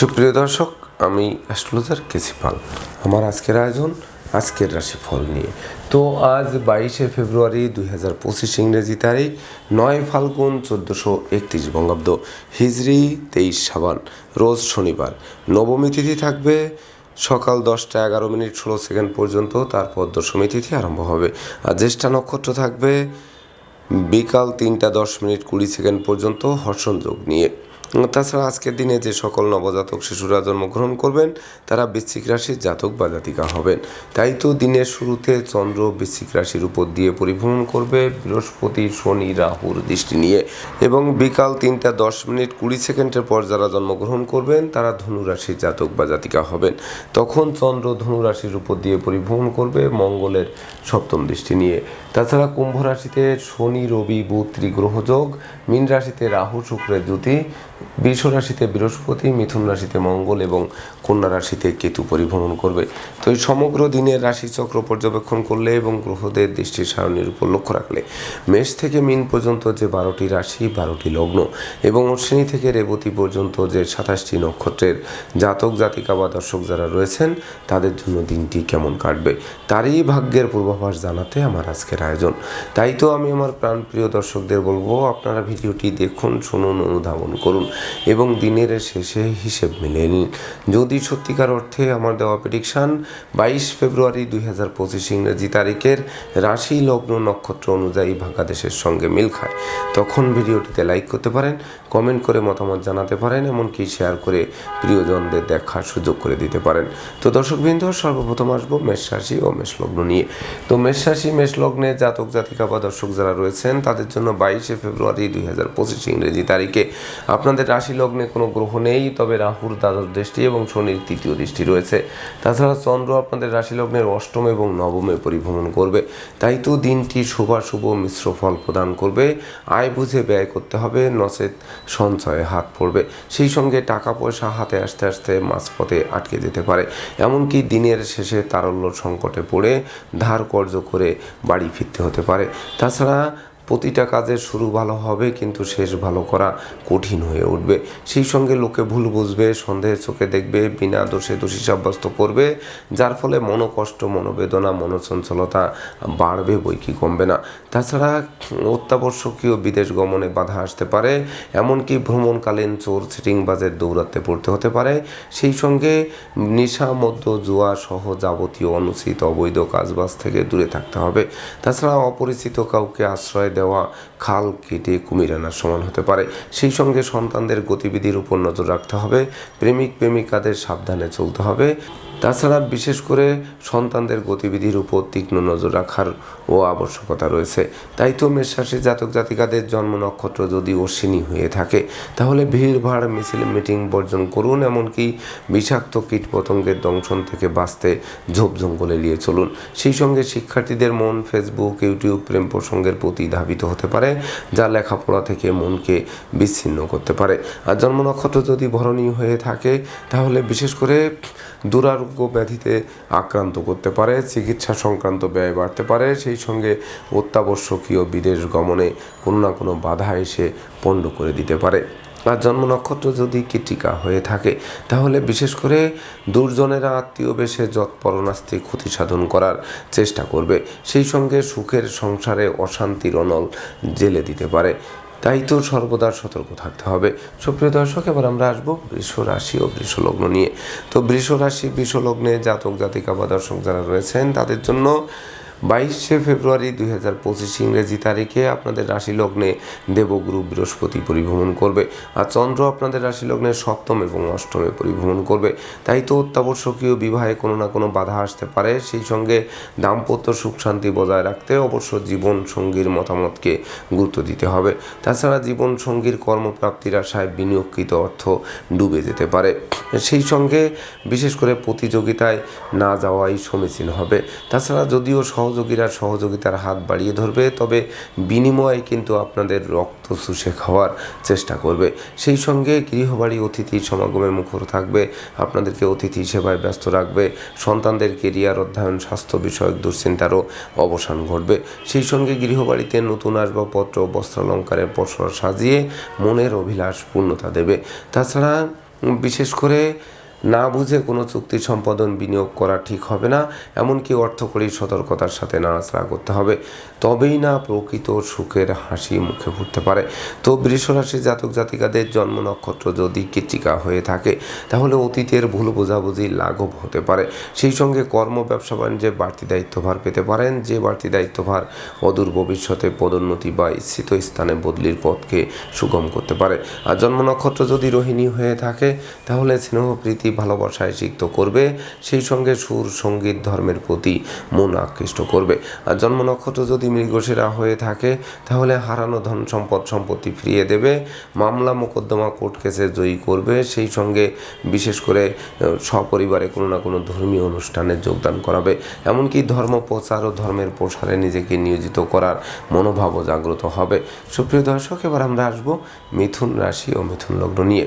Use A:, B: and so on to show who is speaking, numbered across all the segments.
A: সুপ্রিয় দর্শক, আমি অ্যাস্ট্রোলজার কেসি পাল। আমার আজকের আয়োজন আজকের রাশিফল নিয়ে। তো আজ বাইশে ফেব্রুয়ারি দুই হাজার পঁচিশ ইংরেজি তারিখ, নয় ফাল্গুন চোদ্দোশো একত্রিশ বঙ্গাব্দ, হিজরি তেইশ সাবান, রোজ শনিবার। নবমী তিথি থাকবে সকাল দশটা এগারো মিনিট ষোলো সেকেন্ড পর্যন্ত, তারপর দশমী তিথি আরম্ভ হবে। আর জ্যেষ্ঠা নক্ষত্র থাকবে বিকাল তিনটা দশ মিনিট কুড়ি সেকেন্ড পর্যন্ত হর্ষণ যোগ নিয়ে। তাছাড়া আজকের দিনে যে সকল নবজাতক শিশুরা জন্মগ্রহণ করবেন, তারা বৃশ্চিক রাশির জাতক বা জাতিকা হবেন। তাই তো দিনের শুরুতে চন্দ্র বৃশ্চিক রাশির উপর দিয়ে পরিভ্রমণ করবে বৃহস্পতি, শনি রাহুর দৃষ্টি নিয়ে। এবং বিকাল তিনটা দশ মিনিট কুড়ি সেকেন্ডের পর যারা জন্মগ্রহণ করবেন, তারা ধনু রাশির জাতক বা জাতিকা হবেন। তখন চন্দ্র ধনুরাশির উপর দিয়ে পরিভ্রমণ করবে মঙ্গলের সপ্তম দৃষ্টি নিয়ে। তাছাড়া কুম্ভ রাশিতে শনি, রবি, বুধ, ত্রিগ্রহ যোগ, মীন রাশিতে রাহু, শুক্রের জ্যোতি, বৃষ রাশিতে বৃহস্পতি, মিথুন রাশিতে মঙ্গল এবং কন্যা রাশিতে কেতু পরিভ্রমণ করবে। তো এই সমগ্র দিনের রাশিচক্র পর্যবেক্ষণ করলে এবং গ্রহদের দৃষ্টির সারণীর উপর লক্ষ্য রাখলে মেষ থেকে মিন পর্যন্ত যে বারোটি রাশি, বারোটি লগ্ন এবং অশ্বিনী থেকে রেবতী পর্যন্ত যে সাতাশটি নক্ষত্রের জাতক, জাতিকা বা দর্শক যারা রয়েছেন, তাদের জন্য দিনটি কেমন কাটবে, তারই ভাগ্যের পূর্বাভাস জানাতে আমার আজকের আয়োজন। তাই তো আমি আমার প্রাণপ্রিয় দর্শকদের বলব, আপনারা ভিডিওটি দেখুন, শুনুন, অনুধাবন করুন এবং দিনের শেষে হিসেব মিলিয়ে নিন। যদি সত্যিকার অর্থে আমার দেওয়া প্রেডিকশান বাইশ ফেব্রুয়ারি দুই হাজার পঁচিশ ইংরেজি তারিখের রাশি লগ্ন নক্ষত্র অনুযায়ী বাংলাদেশের সঙ্গে মিল খায়। তখন ভিডিওটিতে লাইক করতে পারেন কমেন্ট করে মতামত জানাতে পারেন, এমনকি শেয়ার করে প্রিয়জনদের দেখার সুযোগ করে দিতে পারেন। তো দর্শকবৃন্দ, সর্বপ্রথম আসব মেষ রাশি ও মেষ লগ্ন নিয়ে। তো মেষ রাশি, মেষ লগ্নে জাতক, জাতিকা বা দর্শক যারা রয়েছেন, তাদের জন্য বাইশে ফেব্রুয়ারি দুই হাজার পঁচিশ ইংরেজি তারিখে আপনাদের রাশি লগ্নে কোনো গ্রহ নেই, তবে রাহুর দ্বাদশ দৃষ্টি এবং শনির তৃতীয় দৃষ্টি রয়েছে। তাছাড়া চন্দ্র আপনাদের রাশি লগ্নের অষ্টম এবং নবমে পরিভ্রমণ করবে। তাই তো দিনটি শুভাশুভ মিশ্র ফল প্রদান করবে। আয় বুঝে ব্যয় করতে হবে, নচেত সঞ্চয়ে হাত পড়বে। সেই সঙ্গে টাকা পয়সা হাতে আসতে আসতে মাঝপথে আটকে যেতে পারে। এমনকি দিনের শেষে তারল্য সংকটে পড়ে ধার কর্য করে বাড়ি ফিরতে হতে পারে। তাছাড়া প্রতিটা কাজের শুরু ভালো হবে, কিন্তু শেষ ভালো করা কঠিন হয়ে উঠবে। সেই সঙ্গে লোকে ভুল বুঝবে, সন্দেহের চোখে দেখবে, বিনা দোষে দোষী সাব্যস্ত করবে, যার ফলে মনোকষ্ট, মনোবেদনা, মনোচঞ্চলতা বাড়বে বই কি কমবে না। তাছাড়া অত্যাবশ্যকীয় বিদেশ গমনে বাধা আসতে পারে, এমনকি ভ্রমণকালীন চোর সিটিংবাজের দৌরাত্মে পড়তে হতে পারে। সেই সঙ্গে নেশা মধ্য জুয়া সহ যাবতীয় অনুচিত অবৈধ কাজবাজ থেকে দূরে থাকতে হবে। তাছাড়া অপরিচিত কাউকে আশ্রয় দেওয়া খাল কেটে কুমির আনার সমান হতে পারে। সেই সঙ্গে সন্তানদের গতিবিধির উপর নজর রাখতে হবে। প্রেমিক প্রেমিকাদের সাবধানে চলতে হবে। তাছাড়া বিশেষ করে সন্তানদের গতিবিধির উপর তীক্ষ্ণ নজর রাখার ও আবশ্যকতা রয়েছে। তাই তো মেষরাশি জাতক জাতিকাদের জন্ম নক্ষত্র যদি অশ্বিনী হয়ে থাকে, তাহলে ভিড়ভাড়, মিছিল, মিটিং বর্জন করুন, এমনকি বিষাক্ত কীটপতঙ্গের দংশন থেকে বাঁচতে ঝোপ জঙ্গলে এড়িয়ে চলুন। সেই সঙ্গে শিক্ষার্থীদের মন ফেসবুক, ইউটিউব, প্রেম প্রসঙ্গের প্রতি ধাবিত হতে পারে, যা লেখাপড়া থেকে মনকে বিচ্ছিন্ন করতে পারে। আর জন্ম নক্ষত্র যদি ভরণীয় হয়ে থাকে, তাহলে বিশেষ করে দুরারোগ্য ব্যাধিতে আক্রান্ত করতে পারে, চিকিৎসা সংক্রান্ত ব্যয় বাড়তে পারে, সেই সঙ্গে অত্যাবশ্যকীয় বিদেশ গমনে কোনো না কোনো বাধা এসে পণ্ড করে দিতে পারে। আর জন্ম নক্ষত্র যদি কীটিকা হয়ে থাকে, তাহলে বিশেষ করে দুর্জনেরা আত্মীয় বেশে যৎপরণাস্তি ক্ষতি সাধন করার চেষ্টা করবে। সেই সঙ্গে সুখের সংসারে অশান্তির অনল জেলে দিতে পারে। তাই তো সর্বদা সতর্ক থাকতে হবে। সুপ্রিয় দর্শক, এবার আমরা আসব বৃষ রাশি ও বৃষ লগ্ন নিয়ে। তো বৃষ রাশি, বৃষ লগ্নে জাতক জাতিকা বা দর্শক যারা রয়েছেন, তাদের জন্য বাইশে ফেব্রুয়ারি দুই হাজার পঁচিশ ইংরেজি তারিখে আপনাদের রাশি লগ্নে দেবগুরু বৃহস্পতি পরিভ্রমণ করবে আর চন্দ্র আপনাদের রাশি লগ্নে সপ্তম এবং অষ্টমে পরিভ্রমণ করবে। তাই তো অত্যাবশ্যকীয় বিবাহে কোনো না কোনো বাধা আসতে পারে। সেই সঙ্গে দাম্পত্য সুখ শান্তি বজায় রাখতে অবশ্য জীবন সঙ্গীর মতামতকে গুরুত্ব দিতে হবে। তাছাড়া জীবন সঙ্গীর কর্মপ্রাপ্তির আশায় বিনিয়োগকৃত অর্থ ডুবে যেতে পারে। সেই সঙ্গে বিশেষ করে প্রতিযোগিতায় না যাওয়াই সমীচীন হবে। তাছাড়া যদিও সহযোগীরা সহযোগিতার হাত বাড়িয়ে ধরবে, তবে বিনিময়ে কিন্তু আপনাদের রক্ত শুষে খাওয়ার চেষ্টা করবে। সেই সঙ্গে গৃহবাড়ি অতিথি সমাগমে মুখর থাকবে, আপনাদেরকে অতিথি সেবায় ব্যস্ত রাখবে, সন্তানদের কেরিয়ার অধ্যয়ন, স্বাস্থ্য বিষয়ক দুশ্চিন্তারও অবসান ঘটবে। সেই সঙ্গে গৃহবাড়িতে নতুন আসবাবপত্র, বস্ত্রালঙ্কারের পসরা সাজিয়ে মনের অভিলাষ পূর্ণতা দেবে। তাছাড়া বিশেষ করে না বুঝে কোনো চুক্তি সম্পাদন বিনিয়োগ করা ঠিক হবে না, এমনকি অর্থকরী সতর্কতার সাথে নাড়াচাড়া করতে হবে। তবেই না প্রকৃত সুখের হাসি মুখে ফুটতে পারে। তো বৃষরাশি জাতক জাতিকাদের জন্ম নক্ষত্র যদি কৃতিকা হয়ে থাকে, তাহলে অতীতের ভুল বোঝাবুঝি লাঘব হতে পারে। সেই সঙ্গে কর্ম, ব্যবসা, বাণিজ্যে বাড়তি দায়িত্বভার পেতে পারেন। যে বাড়তি দায়িত্বভার অদূর ভবিষ্যতে পদোন্নতি বা ইচ্ছিত স্থানে বদলির পথকে সুগম করতে পারে। আর জন্ম নক্ষত্র যদি রোহিণী হয়ে থাকে, তাহলে স্নেহ, প্রীতি ভালোবাসায় সিক্ত করবে, সেই সঙ্গে সুর, সংগীত, ধর্মের প্রতি মন আকৃষ্ট করবে। আর জন্ম নক্ষত্র যদি মৃগশিরা হয়ে থাকে, তাহলে হারানো ধন সম্পদ সম্পত্তি ফিরিয়ে দেবে, মামলা মোকদ্দমা কোর্ট কেসে জয়ী করবে, সেই সঙ্গে বিশেষ করে সপরিবারে কোনো না কোনো ধর্মীয় অনুষ্ঠানে যোগদান করাবে। এমনকি ধর্ম প্রচার ও ধর্মের প্রসারে নিজেকে নিয়োজিত করার মনোভাবও জাগ্রত হবে। সুপ্রিয় দর্শক, এবার আমরা আসব মিথুন রাশি ও মিথুন লগ্ন নিয়ে।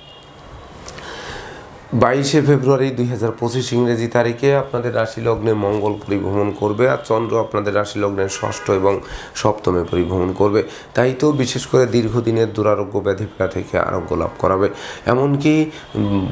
A: বাইশে ফেব্রুয়ারি দুই হাজার পঁচিশ ইংরেজি তারিখে আপনাদের রাশি লগ্নে মঙ্গল পরিভ্রমণ করবে আর চন্দ্র আপনাদের রাশি লগ্নের ষষ্ঠ এবং সপ্তমে পরিভ্রমণ করবে। তাই তো বিশেষ করে দীর্ঘদিনের দুরারোগ্য ব্যাধিপীড়া থেকে আরোগ্য লাভ করাবে। এমনকি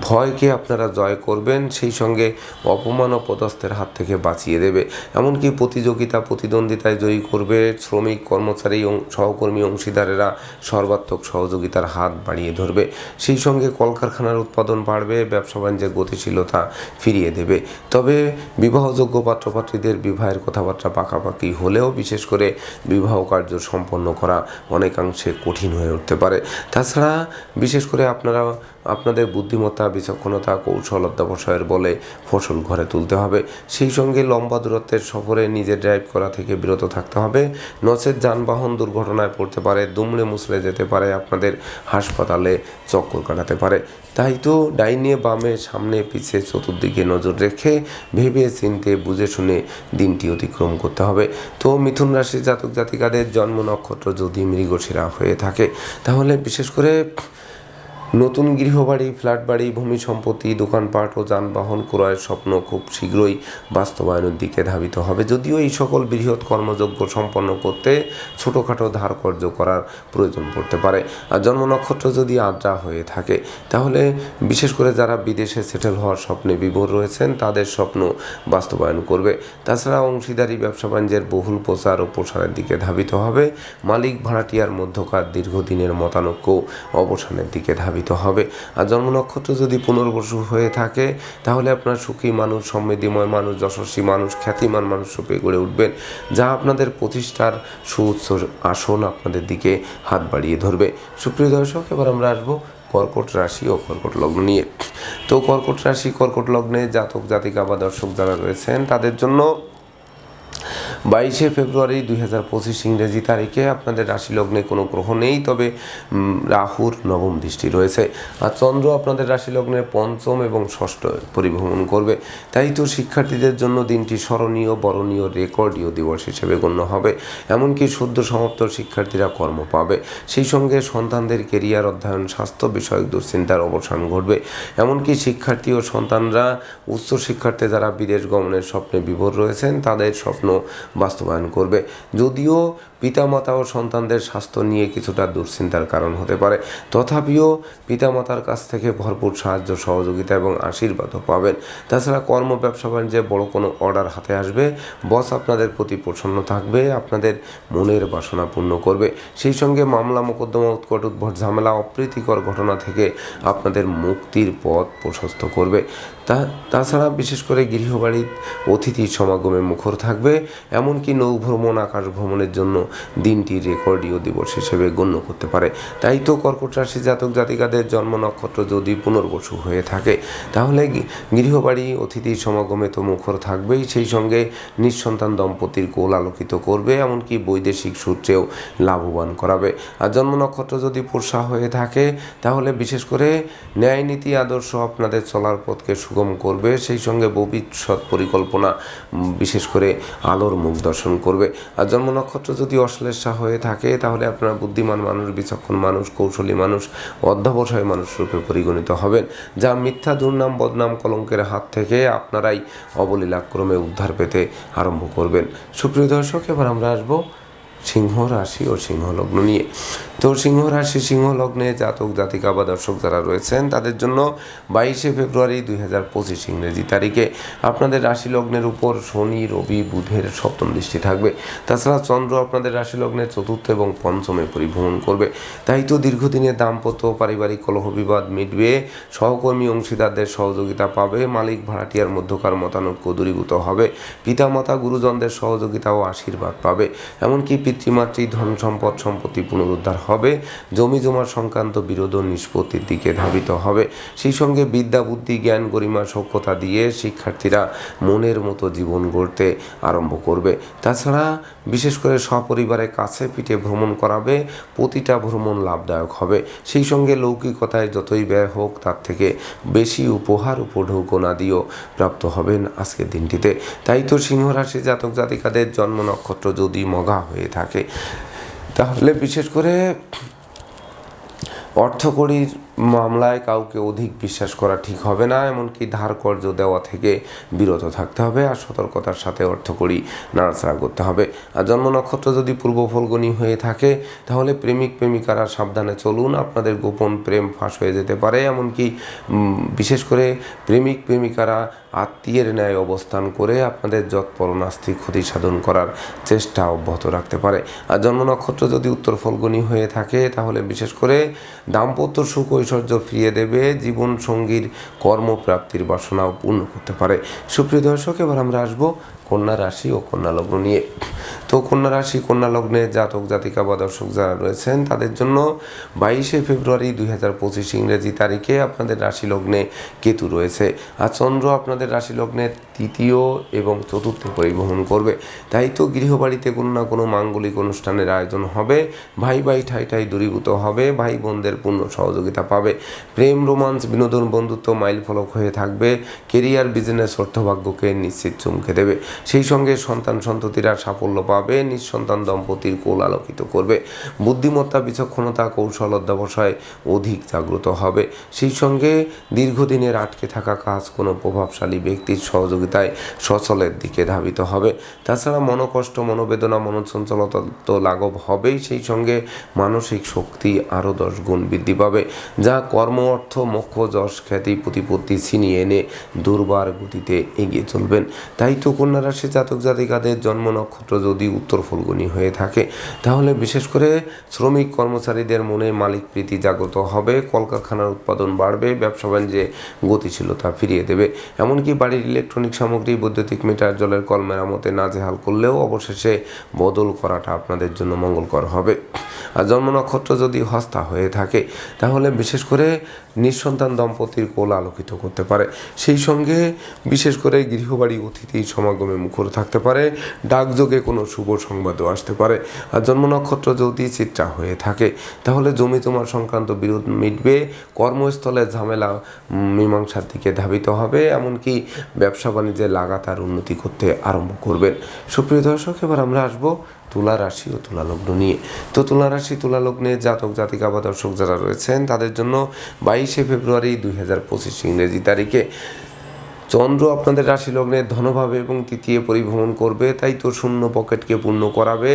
A: ভয়কে আপনারা জয় করবেন, সেই সঙ্গে অপমান ও পদস্থের হাত থেকে বাঁচিয়ে দেবে। এমনকি প্রতিযোগিতা, প্রতিদ্বন্দ্বিতায় জয়ী করবে শ্রমিক, কর্মচারী সহকর্মী, অংশীদারেরা সর্বাত্মক সহযোগিতার হাত বাড়িয়ে ধরবে। সেই সঙ্গে কলকারখানার উৎপাদন বাড়বে, ব্যবসা বাণিজ্যের গতিশীলতা ফিরিয়ে দেবে। তবে বিবাহযোগ্য পাত্রপাত্রীদের বিবাহের কথাবার্তা পাকাপাকি হলেও বিশেষ করে বিবাহ কার্য সম্পন্ন করা অনেকাংশে কঠিন হয়ে উঠতে পারে। তাছাড়া বিশেষ করে আপনারা, আপনাদের বুদ্ধিমত্তা, বিচক্ষণতা, কৌশল অধ্যাবসায়ের বলে ফসল ঘরে তুলতে হবে। সেই সঙ্গে লম্বা দূরত্বের সফরে নিজে ড্রাইভ করা থেকে বিরত থাকতে হবে। নচেত যানবাহন দুর্ঘটনায় পড়তে পারে দুমড়ে মুসড়ে যেতে পারে, আপনাদের হাসপাতালে চক্কর কাটাতে পারে। তাই তো ডাইনে বামে সামনে পিছিয়ে চতুর্দিকে নজর রেখে ভেবে চিনতে বুঝে শুনে দিনটি অতিক্রম করতে হবে। তো মিথুন রাশির জাতক জাতিকাদের জন্ম নক্ষত্র যদি মৃগশিরা হয়ে থাকে, তাহলে বিশেষ করে নতুন গৃহবাড়ি ফ্ল্যাট বাড়ি ভূমি সম্পত্তি, দোকানপাট ও যানবাহন ক্রয়ের স্বপ্ন খুব শীঘ্রই বাস্তবায়নের দিকে ধাবিত হবে। যদিও এই সকল বৃহৎ কর্মযজ্ঞ সম্পন্ন করতে ছোটোখাটো ধার কর্য করার প্রয়োজন পড়তে পারে। আর জন্ম নক্ষত্র যদি আদ্রা হয়ে থাকে, তাহলে বিশেষ করে যারা বিদেশে সেটেল হওয়ার স্বপ্নে বিভোর রয়েছেন, তাদের স্বপ্ন বাস্তবায়ন করবে। তাছাড়া অংশীদারি, ব্যবসা বাণিজ্যের বহুল প্রচার ও প্রসারের দিকে ধাবিত হবে। মালিক ভাড়াটিয়ার মধ্যকার দীর্ঘদিনের মতানৈক্য অবসানের দিকে ধাবিত হবে। আর জন্ম নক্ষত্র যদি পুনর্বসু হয়ে থাকে, তাহলে আপনার সুখী মানুষ, সমৃদ্ধিময় মানুষ, যশস্বী মানুষ, খ্যাতিমান মানুষ রূপে গড়ে উঠবেন, যা আপনাদের প্রতিষ্ঠার সুউচ্চ আসন আপনাদের দিকে হাত বাড়িয়ে ধরবে। সুপ্রিয় দর্শক, এবার আমরা আসব কর্কট রাশি ও কর্কট লগ্ন নিয়ে। তো কর্কট রাশি, কর্কট লগ্নে জাতক, জাতিকা বা দর্শক যারা রয়েছেন, তাদের জন্য বাইশে ফেব্রুয়ারি দুই হাজার পঁচিশ ইংরেজি তারিখে আপনাদের রাশি লগ্নে কোনো গ্রহ নেই, তবে রাহুর নবম দৃষ্টি রয়েছে। আর চন্দ্র আপনাদের রাশি লগ্নের পঞ্চম এবং ষষ্ঠ পরিভ্রমণ করবে। তাই তো শিক্ষার্থীদের জন্য দিনটি স্মরণীয়, বরণীয়, রেকর্ডীয় দিবস হিসেবে গণ্য হবে। এমনকি সদ্য সমাপ্ত শিক্ষার্থীরা কর্ম পাবে। সেই সঙ্গে সন্তানদের কেরিয়ার অধ্যয়ন, স্বাস্থ্য বিষয়ক দুশ্চিন্তার অবসান ঘটবে। এমনকি শিক্ষার্থী ও সন্তানরা, উচ্চ শিক্ষার্থে যারা বিদেশ গমনের স্বপ্নে বিভোর রয়েছেন, তাদের স্বপ্ন বাস্তবায়ন করবে। যদিও পিতামাতা ও সন্তানদের স্বাস্থ্য নিয়ে কিছুটা দুশ্চিন্তার কারণ হতে পারে। তথাপিও পিতামাতার কাছ থেকে ভরপুর সাহায্য, সহযোগিতা এবং আশীর্বাদও পাবেন। তাছাড়া কর্ম, ব্যবসা, বাণিজ্যে বড় কোনো অর্ডার হাতে আসবে। বস আপনাদের প্রতি প্রসন্ন থাকবে, আপনাদের মনের বাসনা পূর্ণ করবে। সেই সঙ্গে মামলা, মোকদ্দমা, উৎকট উদ্ভট, ঝামেলা, অপ্রীতিকর ঘটনা থেকে আপনাদের মুক্তির পথ প্রশস্ত করবে। তা, তাছাড়া বিশেষ করে গৃহবাড়ির অতিথির সমাগমে মুখর থাকবে। এমনকি নৌ ভ্রমণ আকাশ ভ্রমণের জন্য দিনটি রেকর্ডীয় দিবস হিসেবে গণ্য করতে পারে। তাই তো কর্কট রাশি জাতক জাতিকাদের জন্ম নক্ষত্র যদি পুনর্বসু হয়ে থাকে, তাহলে গৃহবাড়ি, অতিথি সমাগমে তো মুখর থাকবেই। সেই সঙ্গে নিঃসন্তান দম্পতির কোল আলোকিত করবে, এমনকি বৈদেশিক সূত্রেও লাভবান করাবে। আর জন্ম নক্ষত্র যদি পোষা হয়ে থাকে, তাহলে বিশেষ করে ন্যায় নীতি, আদর্শ আপনাদের চলার পথকে সুগম করবে। সেই সঙ্গে ভবিষ্যৎ পরিকল্পনা বিশেষ করে আলোর মুখ দর্শন করবে। আর জন্ম নক্ষত্র যদি অশ্লেষা হয়ে থাকে, তাহলে আপনার বুদ্ধিমান মানুষ, বিচক্ষণ মানুষ, কৌশলী মানুষ, অধ্যবসায় মানুষ রূপে পরিগণিত হবেন। যা মিথ্যা, দুর্নাম, বদনাম কলঙ্কের হাত থেকে আপনারাই অবলীলাক্রমে উদ্ধার পেতে আরম্ভ করবেন। সুপ্রিয় দর্শক, এবার আমরা আসব সিংহ রাশি ও সিংহ লগ্ন নিয়ে। তো সিংহ রাশি সিংহ লগ্নে জাতক, জাতিকা বা দর্শক যারা রয়েছেন, তাদের জন্য বাইশে ফেব্রুয়ারি দুই হাজার পঁচিশ ইংরেজি তারিখে আপনাদের রাশি লগ্নের উপর শনি, রবি, বুধের সপ্তম দৃষ্টি থাকবে। তাছাড়া চন্দ্র আপনাদের রাশি লগ্নের চতুর্থ এবং পঞ্চমে পরিভ্রমণ করবে। তাই তো দীর্ঘদিনের দাম্পত্য, পারিবারিক কলহ বিবাদ মিটবে, সহকর্মী, অংশীদারদের সহযোগিতা পাবে, মালিক ভাড়াটিয়ার মধ্যকার মতানৈক্য দূরীভূত হবে, পিতামাতা, গুরুজনদের সহযোগিতা ও আশীর্বাদ পাবে। এমনকি পিতৃমাতৃ ধন সম্পদ, সম্পত্তি পুনরুদ্ধার জমি জমা সংক্রান্ত বিরোধ নিষ্পত্তির দিকে ধাবিত হবে। সেই সঙ্গে বিদ্যা, বুদ্ধি, জ্ঞান, গরিমা সক্ষতা দিয়ে শিক্ষার্থীরা মনের মতো জীবন গড়তে আরম্ভ করবে। তাছাড়া বিশেষ করে সপরিবারে কাছে পিঠে ভ্রমণ করাবে, প্রতিটা ভ্রমণ লাভদায়ক হবে। সেই সঙ্গে লৌকিকতায় যতই ব্যয় হোক, তার থেকে বেশি উপহার উপঢৌকনা দিয়েও প্রাপ্ত হবেন আজকের দিনটিতে। তাই তো সিংহ রাশি জাতক জাতিকাদের জন্ম নক্ষত্র যদি মগা হয়ে থাকে তাহলে বিশেষ করে অর্থকড়ির মামলায় কাউকে অধিক বিশ্বাস করা ঠিক হবে না, এমনকি ধার কর্য দেওয়া থেকে বিরত থাকতে হবে আর সতর্কতার সাথে অর্থকড়ি নাড়াচাড়া করতে হবে। আর জন্ম নক্ষত্র যদি পূর্ব ফলগুনি হয়ে থাকে, তাহলে প্রেমিক প্রেমিকারা সাবধানে চলুন, আপনাদের গোপন প্রেম ফাঁস হয়ে যেতে পারে। এমনকি বিশেষ করে প্রেমিক প্রেমিকারা আত্মীয়ের ন্যায় অবস্থান করে আপনাদের যৎপরণাস্তি ক্ষতি সাধন করার চেষ্টা অব্যাহত রাখতে পারে। আর জন্ম নক্ষত্র যদি উত্তর ফলগুনি হয়ে থাকে, তাহলে বিশেষ করে দাম্পত্য সুখ ঐশ্বর্য ফিরিয়ে দেবে, জীবন সঙ্গীর কর্মপ্রাপ্তির বাসনাও পূর্ণ করতে পারে। সুপ্রিয় দর্শক, এবার আমরা আসব কন্যা রাশি ও কন্যা লগ্ন নিয়ে। তো কন্যা রাশি, কন্যা লগ্নে জাতক, জাতিকা বা দর্শক যারা রয়েছেন, তাদের জন্য বাইশে ফেব্রুয়ারি দুই হাজার পঁচিশ ইংরেজি তারিখে আপনাদের রাশি লগ্নে কেতু রয়েছে। আর চন্দ্র আপনাদের রাশি লগ্নে তৃতীয় এবং চতুর্থ পরিবহন করবে। তাই তো গৃহবাড়িতে কোনো না কোনো মাঙ্গলিক অনুষ্ঠানের আয়োজন হবে। ভাই ভাই ঠাই ঠাই দূরীভূত হবে। ভাই বোনদের পূর্ণ সহযোগিতা পাবে। প্রেম, রোমান্স, বিনোদন, বন্ধুত্ব মাইল ফলক হয়ে থাকবে। কেরিয়ার, বিজনেস, অর্থভাগ্যকে নিশ্চিত চমকে দেবে। সেই সঙ্গে সন্তান সন্ততিরা সাফল্য পাবে। নিঃসন্তান দম্পতির কোল আলোকিত করবে। বুদ্ধিমত্তা, বিচক্ষণতা, কৌশল অধ্যাবসায় অধিক জাগ্রত হবে। সেই সঙ্গে দীর্ঘদিনের আটকে থাকা কাজ কোনো প্রভাবশালী ব্যক্তির সহযোগিতায় সচলের দিকে ধাবিত হবে। তাছাড়া মনোকষ্ট, মনোবেদনা, মনোচঞ্চলতা তো লাঘব হবেই, সেই সঙ্গে মানসিক শক্তি আরও দশ গুণ বৃদ্ধি পাবে, যা কর্ম, অর্থ, মোক্ষ, যশ, খ্যাতি, প্রতিপত্তি ছিনিয়ে এনে দুর্বার গতিতে এগিয়ে চলবেন। তাই তো কন্যা রাশি জাতক জাতিকাদের জন্ম নক্ষত্র যদি উত্তর ফলগুনি হয়ে থাকে, তাহলে বিশেষ করে শ্রমিক কর্মচারীদের মনে মালিক প্রীতি জাগ্রত হবে, কলকারখানার উৎপাদন বাড়বে, ব্যবসা বাণিজ্যে গতিশীলতা ফিরিয়ে দেবে। এমনকি বাড়ির ইলেকট্রনিক সামগ্রী, বৈদ্যুতিক মিটার, জলের কল মেরামতে নাজেহাল করলেও অবশেষে বদল করাটা আপনাদের জন্য মঙ্গলকর হবে। আর জন্ম নক্ষত্র যদি হস্তা হয়ে থাকে, তাহলে বিশেষ করে নিঃসন্তান দম্পতির কোল আলোকিত করতে পারে। সেই সঙ্গে বিশেষ করে গৃহবাড়ি অতিথি সমাগমে মুখর থাকতে পারে, ডাকযোগে কোনো শুভ সংবাদও আসতে পারে। আর জন্ম নক্ষত্র যদি চিত্রা হয়ে থাকে, তাহলে জমি তোমার সংক্রান্ত বিরোধ মিটবে, কর্মস্থলে ঝামেলা মীমাংসার দিকে ধাবিত হবে। এমনকি ব্যবসা বাণিজ্যে লাগাতার উন্নতি করতে আরম্ভ করবেন। সুপ্রিয় দর্শক, এবার আমরা আসব তুলা রাশি ও তুলা লগ্ন নিয়ে। তো তুলা রাশি, তুলা লগ্নে জাতক, জাতিকা বা দর্শক যারা রয়েছেন, তাদের জন্য বাইশে ফেব্রুয়ারি দুই হাজার পঁচিশ ইংরেজি তারিখে চন্দ্র আপনাদের রাশি লগ্নে ধনভাবে এবং তৃতীয় পরিভ্রমণ করবে, তাই তো শূন্য পকেটকে পূর্ণ করাবে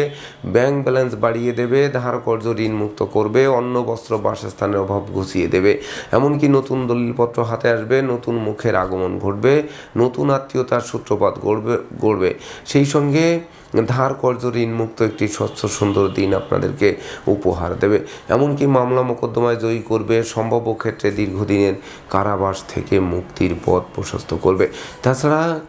A: ব্যাংক ব্যালেন্স বাড়িয়ে দেবে ধার কর্য ঋণ মুক্ত করবে অন্য বস্ত্র, বাসস্থানের অভাব ঘুষিয়ে দেবে। এমনকি নতুন দলিলপত্র হাতে আসবে, নতুন মুখের আগমন ঘটবে, নতুন আত্মীয়তার সূত্রপাত গড়বে গড়বে। সেই সঙ্গে ধার কর্য ঋণ মুক্ত একটি স্বচ্ছ সুন্দর দিন আপনাদেরকে উপহার দেবে। এমনকি মামলা মোকদ্দমায় জয়ী করবে, সম্ভাব্য ক্ষেত্রে দীর্ঘদিনের কারাবাস থেকে মুক্তির পথ প্রশস্ত করবে। তাছাড়া,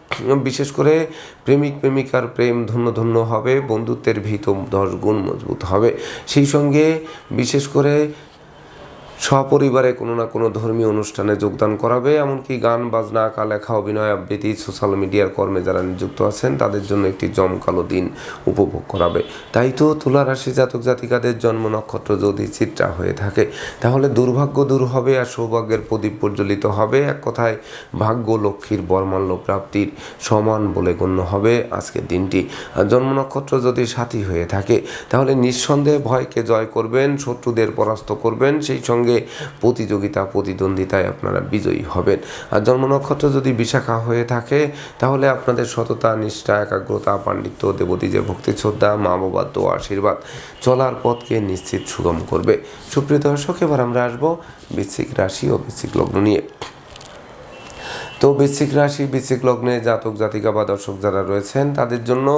A: বিশেষ করে প্রেমিক প্রেমিকার প্রেম ধন্য ধন্য হবে, বন্ধুত্বের ভিত দশ গুণ মজবুত হবে। সেই সঙ্গে বিশেষ করে সপরিবারে কোনো না কোনো ধর্মীয় অনুষ্ঠানে যোগদান করাবে, এমনকি গান, বাজনা আঁকা লেখা অভিনয়, আবৃত্তি, সোশ্যাল মিডিয়ার কর্মে যারা নিযুক্ত আছেন, তাদের জন্য একটি জমকালো দিন উপভোগ করাবে। তাই তো তুলা রাশি জাতক জাতিকাদের জন্ম নক্ষত্র যদি চিত্রা হয়ে থাকে, তাহলে দুর্ভাগ্য দূর হবে আর সৌভাগ্যের প্রদীপ প্রজ্বলিত হবে। এক কথায়, ভাগ্য লক্ষ্মীর বর্মাল্য প্রাপ্তির সমান বলে গণ্য হবে আজকের দিনটি। আর জন্ম নক্ষত্র যদি সাথী হয়ে থাকে, তাহলে নিঃসন্দেহে ভয়কে জয় করবেন, শত্রুদের পরাস্ত করবেন, সেই সঙ্গে সঙ্গে প্রতিযোগিতা, প্রতিদ্বন্দ্বিতায় আপনারা বিজয়ী হবেন। আর জন্ম নক্ষত্র যদি বিশাখা হয়ে থাকে, তাহলে আপনাদের সততা, নিষ্ঠা, একাগ্রতা, পাণ্ডিত্য দেবতীজের ভক্তি, শ্রদ্ধা, মা বাবার দোয়া, আশীর্বাদ চলার পথকে নিশ্চিত সুগম করবে। সুপ্রিয় দর্শক, এবার আমরা আসব বৃশ্চিক রাশি ও বৃশ্চিক লগ্ন নিয়ে। তো বৃশ্চিক রাশি, বৃশ্চিক লগ্নে জাতক, জাতিকা বা দর্শক যারা রয়েছেন, তাদের জন্য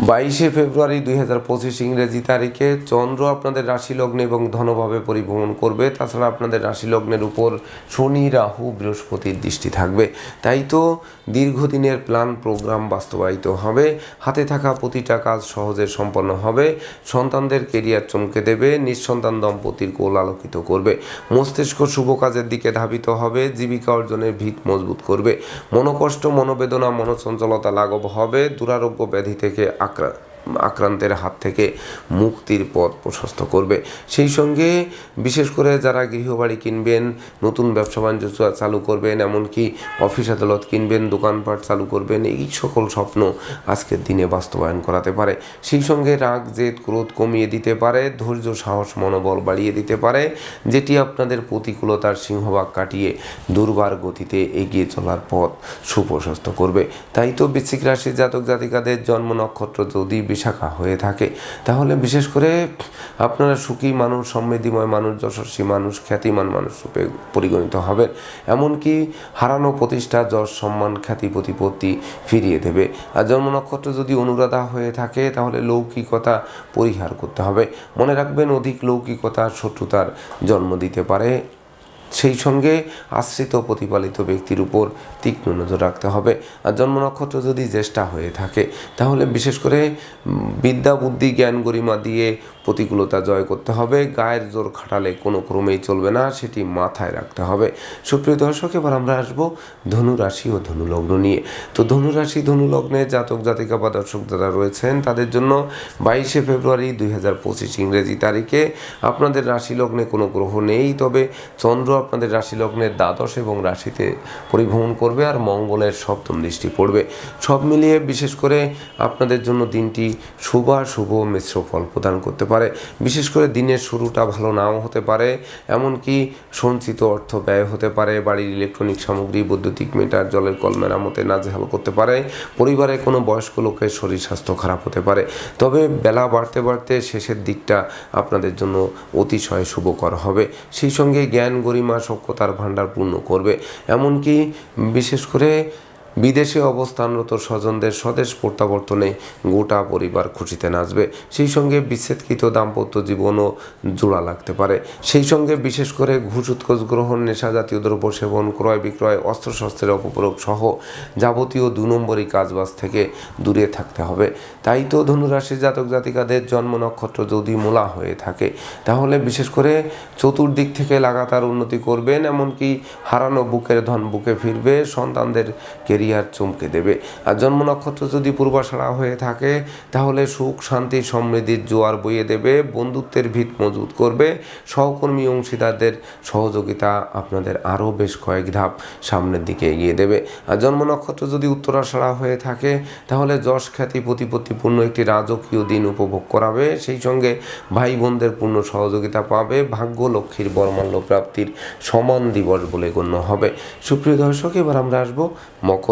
A: বাইশে ফেব্রুয়ারি দুই হাজার পঁচিশ ইংরেজি তারিখে চন্দ্র আপনাদের রাশি লগ্নে এবং ধনভাবে পরিভ্রমণ করবে। তাছাড়া আপনাদের রাশি লগ্নের উপর শনি, রাহু, বৃহস্পতির দৃষ্টি থাকবে। তাই তো দীর্ঘদিনের প্ল্যান প্রোগ্রাম বাস্তবায়িত হবে। হাতে থাকা প্রতিটা কাজ সহজে সম্পন্ন হবে। সন্তানদের কেরিয়ার চমকে দেবে। নিঃসন্তান দম্পতির কোল আলোকিত করবে। মস্তিষ্ক শুভ কাজের দিকে ধাবিত হবে। জীবিকা অর্জনের ভিত মজবুত করবে। মনোকষ্ট, মনোবেদনা, মনোচঞ্চলতা লাঘব হবে। দুরারোগ্য ব্যাধি থেকে ಹಾಕ್ರೋದು আক্রান্তের হাত থেকে মুক্তির পথ প্রশস্ত করবে। সেই সঙ্গে বিশেষ করে যারা গৃহবাড়ি কিনবেন, নতুন ব্যবসা বাণিজ্য চালু করবেন, এমনকি অফিস আদালত কিনবেন, দোকানপাট চালু করবেন, এই সকল স্বপ্ন আজকের দিনে বাস্তবায়ন করাতে পারে। সেই সঙ্গে রাগ, জেদ, ক্রোধ কমিয়ে দিতে পারে, ধৈর্য, সাহস, মনোবল বাড়িয়ে দিতে পারে, যেটি আপনাদের প্রতিকূলতার সিংহভাগ কাটিয়ে দুর্বার গতিতে এগিয়ে চলার পথ সুপ্রশস্ত করবে। তাই তো বৃশ্চিক রাশির জাতক জাতিকাদের জন্ম নক্ষত্র যদি বিশাখা হয়ে থাকে। তাহলে বিশেষ করে আপনারা সুখী মানুষ, সমৃদ্ধিময় মানুষ, যশস্বী মানুষ, খ্যাতিমান মানুষ রূপে পরিগণিত হবেন। এমনকি হারানো প্রতিষ্ঠা, যশ, সম্মান, খ্যাতি, প্রতিপত্তি ফিরিয়ে দেবে। আর জন্ম নক্ষত্র যদি অনুরাধা হয়ে থাকে, তাহলে লৌকিকতা পরিহার করতে হবে। মনে রাখবেন, অধিক লৌকিকতা শত্রুতার জন্ম দিতে পারে সেই সঙ্গে আশ্রিত প্রতিপালিত ব্যক্তির উপর তীক্ষ্ণ নজর রাখতে হবে। আর জন্ম নক্ষত্র যদি জ্যেষ্ঠা হয়ে থাকে, তাহলে বিশেষ করে বিদ্যা, বুদ্ধি, জ্ঞান, গরিমা দিয়ে প্রতিকূলতা জয় করতে হবে। গায়ের জোর খাটালে কোনো ক্রমেই চলবে না, সেটি মাথায় রাখতে হবে। সুপ্রিয় দর্শক, এবার আমরা আসব ধনু রাশি ও ধনুলগ্ন নিয়ে। তো ধনু রাশি ধনু জাতক, জাতিকা বা দর্শক যারা রয়েছেন, তাদের জন্য বাইশে ফেব্রুয়ারি দুই হাজার পঁচিশ ইংরেজি তারিখে আপনাদের রাশি লগ্নে কোনো গ্রহ নেই, তবে চন্দ্র আপনাদের রাশি লগ্নের দ্বাদশ এবং রাশিতে পরিভ্রমণ করবে আর মঙ্গলের সপ্তম দৃষ্টি পড়বে। সব মিলিয়ে বিশেষ করে আপনাদের জন্য দিনটি শুভ শুভ মিশ্র ফল প্রদান করতে পারে। বিশেষ করে দিনের শুরুটা ভালো নাও হতে পারে, এমনকি সঞ্চিত অর্থ ব্যয় হতে পারে, বাড়ির ইলেকট্রনিক সামগ্রী, বৈদ্যুতিক মিটার জলের কল মেরামতে নাজেহাল করতে পারে পরিবারে কোনো বয়স্ক লোকের শরীর স্বাস্থ্য খারাপ হতে পারে। তবে বেলা বাড়তে বাড়তে শেষের দিকটা আপনাদের জন্য অতিশয় শুভকর হবে। সেই সঙ্গে জ্ঞান গরিমা সক্ষতার ভাণ্ডার পূর্ণ করবে। এমনকি বিশেষ করে বিদেশে অবস্থানরত স্বজনদের স্বদেশ প্রত্যাবর্তনে গোটা পরিবার খুশিতে নাচবে। সেই সঙ্গে বিচ্ছেদকৃত দাম্পত্য জীবনও জোড়া লাগতে পারে। সেই সঙ্গে বিশেষ করে ঘুষ, উৎকোচ, গ্রহণ, নেশা জাতীয় দ্রব্য সেবন, ক্রয় বিক্রয়, অস্ত্রশস্ত্রের অপপ্রয়োগ সহ যাবতীয় দু নম্বরই কাজবাজ থেকে দূরে থাকতে হবে। তাই তো ধনুরাশি জাতক জাতিকাদের জন্ম নক্ষত্র যদি মোলা হয়ে থাকে, তাহলে বিশেষ করে চতুর্দিক থেকে লাগাতার উন্নতি করবেন, এমনকি হারানো বুকের ধন বুকে ফিরবে, সন্তানদের কেরিয়ার চমকে দেবে। আর জন্ম নক্ষত্র যদি পূর্বাশাড়া হয়ে থাকে, তাহলে সুখ, শান্তি, সমৃদ্ধির জোয়ার বইয়ে দেবে, বন্ধুত্বের ভিত মজবুত করবে, সহকর্মী অংশীদারদের সহযোগিতা আপনাদের আরও বেশ কয়েক ধাপ সামনের দিকে এগিয়ে দেবে। আর জন্ম নক্ষত্র যদি উত্তরাশাড়া হয়ে থাকে, তাহলে যশ খ্যাতি প্রতিপত্তিপূর্ণ একটি রাজকীয় দিন উপভোগ করাবে। সেই সঙ্গে ভাই বোনদের পূর্ণ সহযোগিতা পাবে, ভাগ্য লক্ষ্মীর বর্মাল্য প্রাপ্তির সমান দিবস বলে গণ্য হবে। সুপ্রিয় দর্শক, এবার আমরা আসব মকর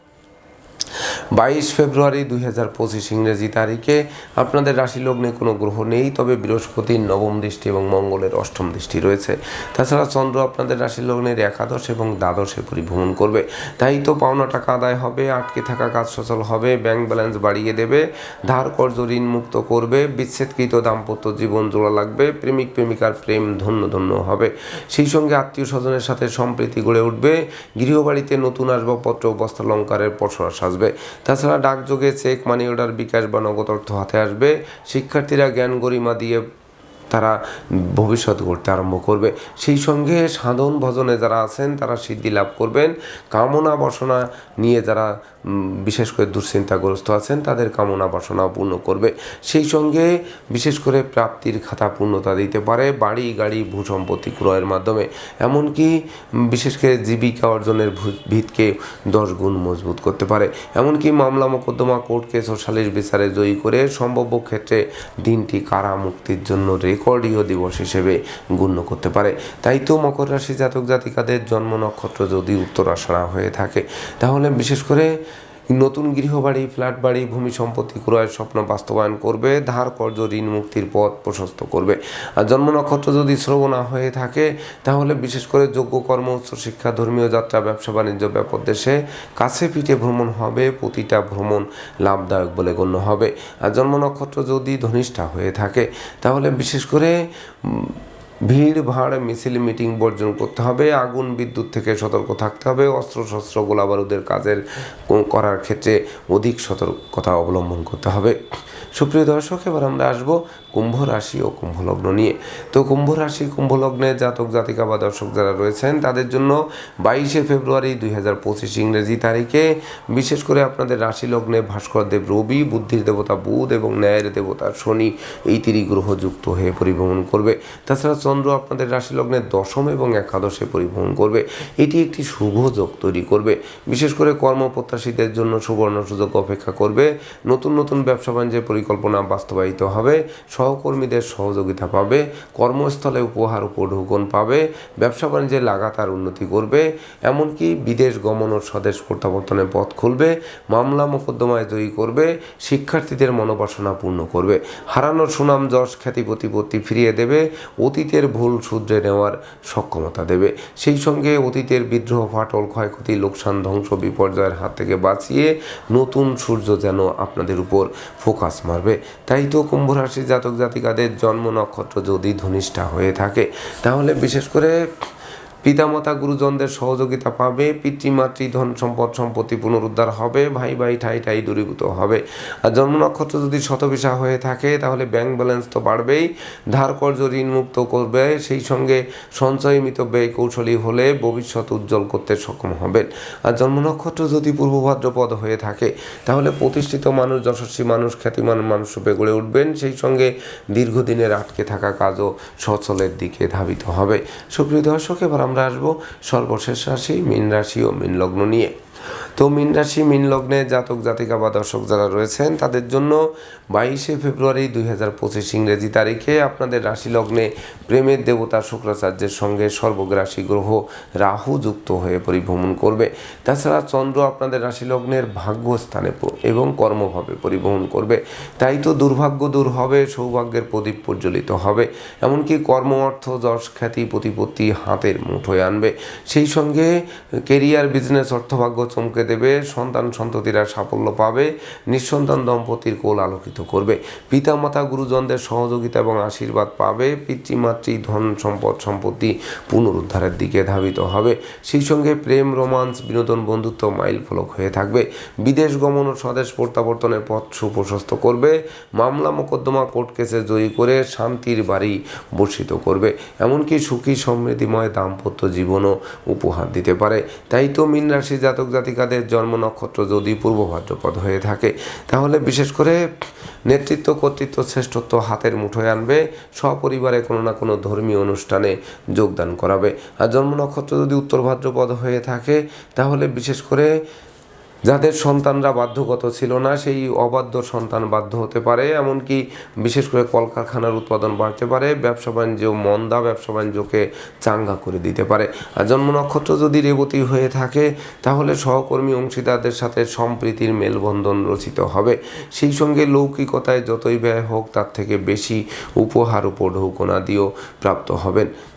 A: বাইশ ফেব্রুয়ারি দুই হাজার পঁচিশ ইংরেজি তারিখে আপনাদের রাশি লগ্নে কোনো গ্রহ নেই, তবে বৃহস্পতির নবম দৃষ্টি এবং মঙ্গলের অষ্টম দৃষ্টি রয়েছে। তাছাড়া চন্দ্র আপনাদের রাশি লগ্নের একাদশ এবং দ্বাদশে পরিভ্রমণ করবে। তাই তো পাওনা টাকা আদায় হবে, আটকে থাকা কাজ সচল হবে, ব্যাংক ব্যালেন্স বাড়িয়ে দেবে, ধার কর্জ ঋণ মুক্ত করবে, বিচ্ছেদকৃত দাম্পত্য জীবন জোড়া লাগবে, প্রেমিক প্রেমিকার প্রেম ধন্য ধন্য হবে। সেই সঙ্গে আত্মীয় স্বজনের সাথে সম্প্রীতি গড়ে উঠবে, গৃহবাড়িতে নতুন আসবাবপত্র বস্ত্রালঙ্কারের পসরা সাজবে। তাছাড়া ডাকযোগে চেক মানি অর্ডার বিকাশ বা নগদ অর্থ হাতে আসবে। শিক্ষার্থীরা জ্ঞান গরিমা দিয়ে তারা ভবিষ্যৎ গড়তে আরম্ভ করবে। সেই সঙ্গে সাধন ভজনে যারা আছেন, তারা সিদ্ধি লাভ করবেন। কামনা বাসনা নিয়ে যারা বিশেষ করে দুশ্চিন্তাগ্রস্ত আছেন, তাদের কামনা বাসনা পূর্ণ করবে। সেই সঙ্গে বিশেষ করে প্রাপ্তির খাতা পূর্ণতা দিতে পারে, বাড়ি, গাড়ি ভূ সম্পত্তি ক্রয়ের মাধ্যমে। এমনকি বিশেষ করে জীবিকা অর্জনের ভিতকে দশ গুণ মজবুত করতে পারে। এমনকি মামলা মোকদ্দমা, কোর্ট কেস ও সালিশ বিচারে জয়ী করে সম্ভাব্য ক্ষেত্রে দিনটি কারা মুক্তির জন্য রেকর্ডীয় দিবস হিসেবে গণ্য করতে পারে। তাই তো মকর রাশি জাতক জাতিকাদের জন্ম নক্ষত্র যদি উত্তর আষাঢ়া হয়ে থাকে, তাহলে বিশেষ করে নতুন গৃহবাড়ি, ফ্ল্যাট বাড়ি, ভূমি সম্পত্তি ক্রয়ের স্বপ্ন বাস্তবায়ন করবে, ধার কর্য ঋণ মুক্তির পথ প্রশস্ত করবে। আর জন্ম নক্ষত্র যদি শ্রবণা হয়ে থাকে, তাহলে বিশেষ করে যোগ্য কর্ম, উচ্চ শিক্ষা, ধর্মীয় যাত্রা, ব্যবসা, বাণিজ্য, ব্যাপক দেশে কাছে পিঠে ভ্রমণ হবে, প্রতিটা ভ্রমণ লাভদায়ক বলে গণ্য হবে। আর জন্ম নক্ষত্র যদি ধনিষ্ঠা হয়ে থাকে, তাহলে বিশেষ করে ভিড় ভাড় মিছিল, মিটিং বর্জন করতে হবে, আগুন, বিদ্যুৎ থেকে সতর্ক থাকতে হবে অস্ত্র শস্ত্র গোলাবারুদের কাজের করার ক্ষেত্রে অধিক সতর্কতা অবলম্বন করতে হবে। সুপ্রিয় দর্শক, এবার আমরা আসব কুম্ভ রাশি ও কুম্ভ লগ্ন নিয়ে। তো কুম্ভ রাশি, কুম্ভ লগ্নে জাতক, জাতিকা বা দর্শক যারা রয়েছেন, তাদের জন্য বাইশে ফেব্রুয়ারি দুই হাজার পঁচিশ ইংরেজি তারিখে বিশেষ করে আপনাদের রাশি লগ্নে ভাস্কর দেব রবি, বুদ্ধির দেবতা বুধ এবং ন্যায়ের দেবতা শনি এই তিরি গ্রহ যুক্ত হয়ে পরিভ্রমণ করবে। তাছাড়া চন্দ্র আপনাদের রাশি লগ্নে দশম এবং একাদশে পরিভ্রমণ করবে। এটি একটি শুভ যোগ তৈরি করবে। বিশেষ করে কর্মপ্রত্যাশীদের জন্য সুবর্ণ সুযোগ অপেক্ষা করবে। নতুন নতুন ব্যবসা বাণিজ্যের পরিকল্পনা বাস্তবায়িত হবে। সহকর্মীদের সহযোগিতা পাবে, কর্মস্থলে উপহার উপঢৌকন পাবে, ব্যবসা বাণিজ্যে লাগাতার উন্নতি করবে, এমনকি বিদেশ গমন ও স্বদেশ প্রত্যাবর্তনের পথ খুলবে, মামলা মোকদ্দমায় জয়ী করবে, শিক্ষার্থীদের মনোবাসনা পূর্ণ করবে। হারানোর সুনাম, যশ, খ্যাতি, প্রতিপত্তি ফিরিয়ে দেবে, অতীতের ভুল শুধরে নেওয়ার সক্ষমতা দেবে। সেই সঙ্গে অতীতের বিদ্রোহ, ফাটল, ক্ষয়ক্ষতি, লোকসান, ধ্বংস, বিপর্যয়ের হাত থেকে বাঁচিয়ে নতুন সূর্য যেন আপনাদের উপর ফোকাস মারবে। তাই তো কুম্ভ রাশি জাতক জাতিকাদের জন্ম নক্ষত্র যদি ধনিষ্ঠা হয়ে থাকে তাহলে বিশেষ করে পিতামাতা গুরুজনদের সহযোগিতা পাবে, পিতৃমাতৃ ধন সম্পদ সম্পত্তি পুনরুদ্ধার হবে ভাই ভাই ঠাই ঠাই দূরীভূত হবে। আর জন্ম নক্ষত্র যদি শতবিশা হয়ে থাকে, তাহলে ব্যাংক ব্যালেন্স তো বাড়বেই, ধার কর্য ঋণ মুক্ত করবে, সেই সঙ্গে সঞ্চয়মিত ব্যয় কৌশলী হলে ভবিষ্যৎ উজ্জ্বল করতে সক্ষম হবেন। আর জন্ম নক্ষত্র যদি পূর্ব ভাদ্রপদ হয়ে থাকে, তাহলে প্রতিষ্ঠিত মানুষ, যশস্বী মানুষ, খ্যাতিমান মানুষ রূপে গড়ে উঠবেন, সেই সঙ্গে দীর্ঘদিনের আটকে থাকা কাজও সচলের দিকে ধাবিত হবে। সুপ্রিয় দর্শক, এবার আমরা আসব। সর্বশেষ রাশি মীন রাশি ও মীন লগ্ন নিয়ে। তো মীন রাশি, মীন লগ্নে জাতক, জাতিকা বা দর্শক যারা রয়েছেন, তাদের জন্য বাইশে ফেব্রুয়ারি দুই হাজার পঁচিশ ইংরেজি তারিখে আপনাদের রাশি লগ্নে প্রেমের দেবতা শুক্রাচার্যের সঙ্গে সর্বগ্রাসী গ্রহ রাহু যুক্ত হয়ে পরিভ্রমণ করবে। তাছাড়া চন্দ্র আপনাদের রাশি লগ্নের ভাগ্যস্থানে এবং কর্মভাবে পরিবহন করবে। তাই তো দুর্ভাগ্য দূর হবে, সৌভাগ্যের প্রদীপ প্রজ্বলিত হবে। এমনকি কর্ম, অর্থ, যশ, খ্যাতি, প্রতিপত্তি হাতের মুঠোয় আনবে। সেই সঙ্গে কেরিয়ার বিজনেস অর্থভাগ্য চমকে দেবে, সন্তান সন্ততিরা সাফল্য পাবে, নিঃসন্তান দম্পতির কোল আলোকিত করবে। পিতামাতা গুরুজনদের সহযোগিতা এবং আশীর্বাদ পাবে, পিতৃমাতৃ ধন সম্পদ সম্পত্তি পুনরুদ্ধারের দিকে ধাবিত হবে। সেই সঙ্গে প্রেম, রোমান্স, বিনোদন, বন্ধুত্ব মাইল ফলক হয়ে থাকবে। বিদেশ গমন ও স্বদেশ প্রত্যাবর্তনের পথ সুপ্রশস্ত করবে। মামলা মোকদ্দমা কোর্ট কেসে জয়ী করে শান্তির বাড়ি বর্ষিত করবে। এমনকি সুখী, সমৃদ্ধিময় দাম্পত্য জীবনও উপহার দিতে পারে। তাই তো মীন রাশি জাতক জাতিকাদের জন্ম নক্ষত্র যদি পূর্ব ভাদ্রপদ হয়ে থাকে, তাহলে বিশেষ করে নেতৃত্ব, কর্তৃত্ব, শ্রেষ্ঠত্ব হাতের মুঠোয় আনবে, সপরিবারে কোনো না কোনো ধর্মীয় অনুষ্ঠানে যোগদান করাবে। আর জন্ম নক্ষত্র যদি উত্তর ভাদ্রপদ হয়ে থাকে, তাহলে বিশেষ করে যাদের সন্তানরা বাধ্যগত ছিল না, সেই অবাধ্য সন্তান বাধ্য হতে পারে। এমনকি বিশেষ করে কলকারখানার উৎপাদন বাড়তে পারে, ব্যবসা বাণিজ্য মন্দা, ব্যবসা বাণিজ্যকে চাঙ্গা করে দিতে পারে। আর জন্ম নক্ষত্র যদি রেবতী হয়ে থাকে, তাহলে সহকর্মী অংশীদারদের সাথে সম্প্রীতির মেলবন্ধন রচিত হবে। সেই সঙ্গে লৌকিকতায় যতই ব্যয় হোক, তার থেকে বেশি উপহার উপ উপঢৌকনা দিয়েও প্রাপ্ত হবেন।